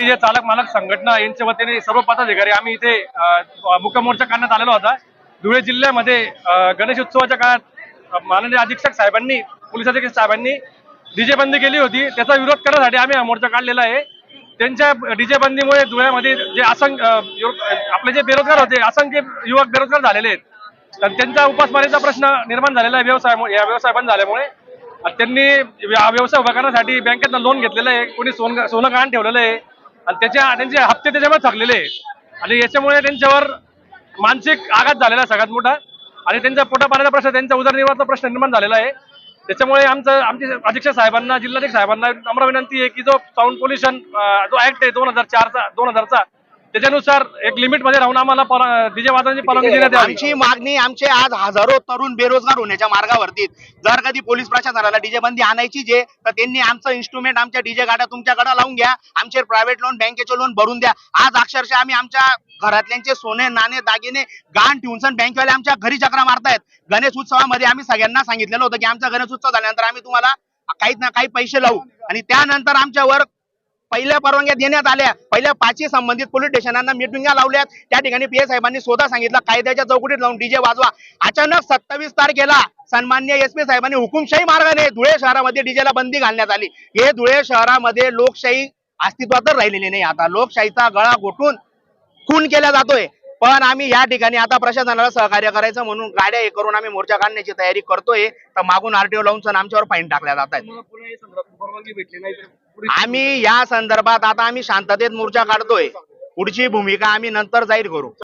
जे चालक मालक संघटना यांच्या वतीने सर्व पदाधिकारी आम्ही इथे अ, काढण्यात आलेला होता. धुळे जिल्ह्यामध्ये गणेश उत्सवाच्या काळात माननीय अधीक्षक साहेबांनी पोलीस अधीक्षक साहेबांनी डीजे बंदी केली होती. त्याचा विरोध करण्यासाठी आम्ही हा मोर्चा काढलेला आहे. त्यांच्या डीजे बंदीमुळे धुळ्यामध्ये जे असंख्य आपले जे बेरोजगार होते असंख्य युवक बेरोजगार झालेले आहेत. तर त्यांचा उपासमारीचा प्रश्न निर्माण झालेला आहे. व्यवसाय या व्यवसाय बंद झाल्यामुळे. आणि त्यांनी व्यवसाय उभा करण्यासाठी बँकेतनं लोन घेतलेलं आहे. कोणी सोनं सोनं गहाण ठेवलेलं आहे. आणि त्याच्या त्यांचे हप्ते त्याच्यामध्ये थकलेले आणि याच्यामुळे त्यांच्यावर मानसिक आघात झालेला सगळ्यात मोठा. आणि त्यांचा पोटापाण्याचा प्रश्न त्यांचा उदरनिर्वाहाचा प्रश्न निर्माण झालेला आहे. त्याच्यामुळे आमचं आमचे अधीक्षक साहेबांना जिल्हाधिक साहेबांना नम्र विनंती आहे की जो साऊंड पोल्युशन जो ऍक्ट आहे दोन हजार चारचा दोन हजारचा त्याच्यानुसार एक लिमिटमध्ये राहून आम्हाला डीजे वाजवण्याची परवानगी देण्यात यावी. आमची मागणी आमचे आज हजारो तरुण बेरोजगार होण्याच्या मार्गावरती जर कधी पोलीस प्रशासनाला डीजे बंदी आणायची जे तर त्यांनी आमचं इन्स्ट्रुमेंट आमच्या डीजे गाड्या तुमच्याकडे लावून घ्या. आमचे प्रायव्हेट लोन बँकेचे लोन भरून द्या. आज अक्षरशः आम्ही आमच्या घरातल्यांचे सोने नाणे दागिने गहाण ठेवून बँकेवाले आमच्या घरी चक्रा मारतायत. गणेश उत्सवामध्ये आम्ही सगळ्यांना सांगितलेलं होतं की आमचा गणेश उत्सव झाल्यानंतर आम्ही तुम्हाला काही ना काही पैसे लावू. आणि त्यानंतर आमच्यावर पहिल्या परवानग्या देण्यात आल्या. पहिल्या पाचही संबंधित पोलीस स्टेशनांना मिटिंगा लावल्यात. त्या ठिकाणी पी साहेबांनी स्वतः सांगितलं कायद्याच्या चौकटीत लावून डीजे वाजवा. अचानक सत्तावीस तारखेला सन्मान्य एस पी साहेबांनी हुकुमशाही मार्गाने धुळे शहरामध्ये डीजेला बंदी घालण्यात आली. हे धुळे शहरामध्ये लोकशाही अस्तित्वातच राहिलेली नाही. आता लोकशाहीचा गळा घोटून खून केला जातोय. पण आम्ही या ठिकाणी आता प्रशासनाला सहकार्य करायचं म्हणून गाड्या हे करून आम्ही मोर्चा काढण्याची तयारी करतोय. तर मागून आरटीओ लावून सण आमच्यावर फाईन टाकल्या जात आहेत. आम्ही या संदर्भात आता आम्ही शांततेत मोर्चा काढतोय. पुढची भूमिका आम्ही नंतर जाहीर करू.